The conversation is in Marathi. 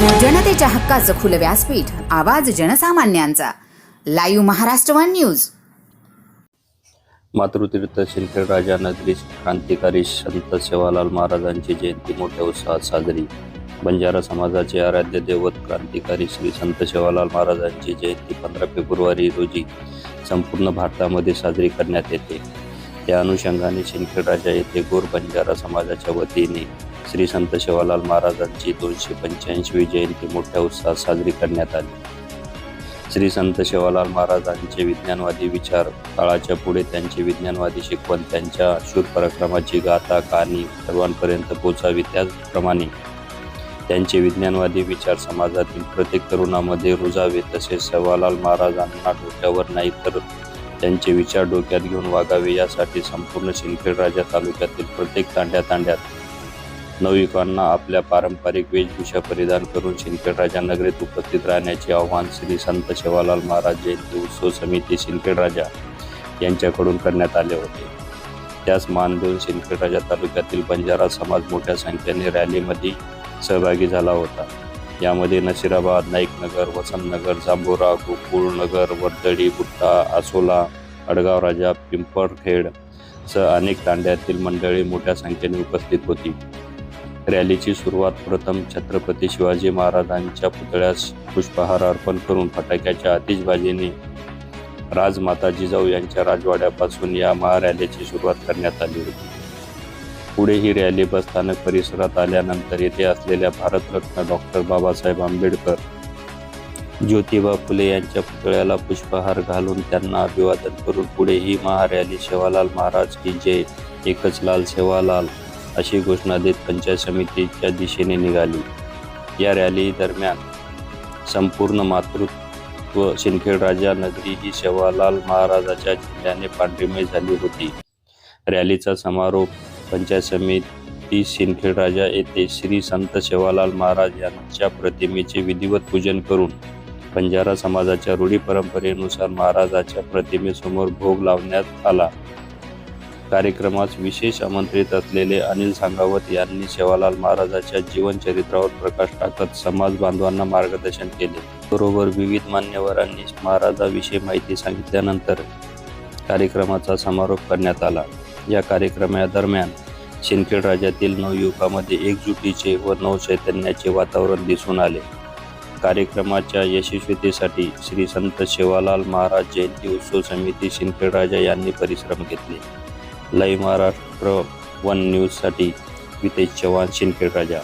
जनतेच्या हक्काचं खुलं व्यासपीठ आवाज जनसामान्यांचा. Live Maharashtra one news. Matrutirth Sindkhed Raja नगरी क्रांतिकारी संत सेवालाल महाराजांची जयंती मोठ्या उत्साहात साजरी. बंजारा समाजाचे आराध्य दैवत क्रांतिकारी श्री संत सेवालाल महाराजांची जयंती पंधरा फेब्रुवारी रोजी संपूर्ण भारतामध्ये साजरी करण्यात येते. त्या अनुषंगाने शिंदखेड राजा येथे गोर बंजारा समाजाच्या वतीने श्री संत शिवालाल महाराजांची दोनशे पंच्याऐंशी जयंती मोठ्या उत्साहात साजरी करण्यात आली. श्री संत शिवालाल महाराजांचे विज्ञानवादी विचार काळाच्या पुढे त्यांची विज्ञानवादी शिकवण त्यांच्या शूर पराक्रमाची गाथा कहाणी सर्वांपर्यंत पोचावी त्याचप्रमाणे त्यांचे विज्ञानवादी विचार समाजातील प्रत्येक तरुणामध्ये रुजावे तसेच सेवालाल महाराजांना डोक्यावर नाही तर त्यांचे विचार डोक्यात घेऊन वागावे यासाठी संपूर्ण सिंदखेड राजा तालुक्यातील प्रत्येक तांड्या तांड्यात नवयुवकांना आपल्या पारंपरिक वेशभूषा परिधान करून सिंदखेड राजा नगरीत उपस्थित राहण्याचे आवाहन श्री संत शेवालाल महाराज जयंती उत्सव समिती सिंदखेड राजा यांच्याकडून करण्यात आले होते. त्यास मान देऊन सिंदखेड राजा तालुक्यातील बंजारा समाज मोठ्या संख्येने रॅलीमध्ये सहभागी झाला होता. यामध्ये नशिराबाद नाईकनगर वसंतनगर जांभोरा गोकुळनगर वर्दळी बुट्टा आसोला अडगाव राजा पिंपळखेड सह अनेक तांड्यातील मंडळी मोठ्या संख्येने उपस्थित होती. रॅलीची सुरुवात प्रथम छत्रपती शिवाजी महाराजांच्या पुतळ्यास पुष्पहार अर्पण करून फटाक्याच्या आतिषबाजीने राजमाता जिजाऊ यांच्या राजवाड्यापासून या महारॅलीची सुरुवात करण्यात आली होती. पुढे ही रॅली बसस्थानक परिसरात आल्यानंतर येथे असलेल्या भारतरत्न डॉक्टर बाबासाहेब आंबेडकर ज्योतिबा फुले यांच्या पुतळ्याला पुष्पहार घालून त्यांना अभिवादन करून पुढे ही महारॅली सेवालाल महाराज की जय एकच लाल सेवालाल अशी घोषणा देत पंचायत समितीच्या दिशेने निघाली. या रॅली दरम्यान संपूर्ण मातृत्व सिंदखेड राजा नगरी ही सेवालाल महाराजाच्या जिल्ह्याने पांढरीमय झाली होती. रॅलीचा समारोप पंचायत समिती सिंदखेड राजा येथे श्री संत सेवालाल महाराज यांच्या प्रतिमेचे विधिवत पूजन करून बंजारा समाजाच्या रूढी परंपरेनुसार महाराजाच्या प्रतिमेसमोर भोग लावण्यात आला. कार्यक्रमास विशेष आमंत्रित असलेले अनिल सांगावत यांनी सेवालाल महाराजाच्या जीवनचरित्रावर प्रकाश टाकत समाज बांधवांना मार्गदर्शन केले. बरोबर विविध मान्यवरांनी महाराजाविषयी माहिती सांगितल्यानंतर कार्यक्रमाचा समारोप करण्यात आला. या कार्यक्रमादरम्यान सिंदखेड राज्यातील नवयुवकामध्ये एकजुटीचे व नवचैतन्याचे वातावरण दिसून आले. कार्यक्रमाच्या यशस्वीतेसाठी श्री संत शिवालाल महाराज जयंती उत्सव समिती सिंदखेड राजा यांनी परिश्रम घेतले. लाईव्ह महाराष्ट्र वन न्यूजसाठी वितेश चव्हाण शिंदखेड राजा.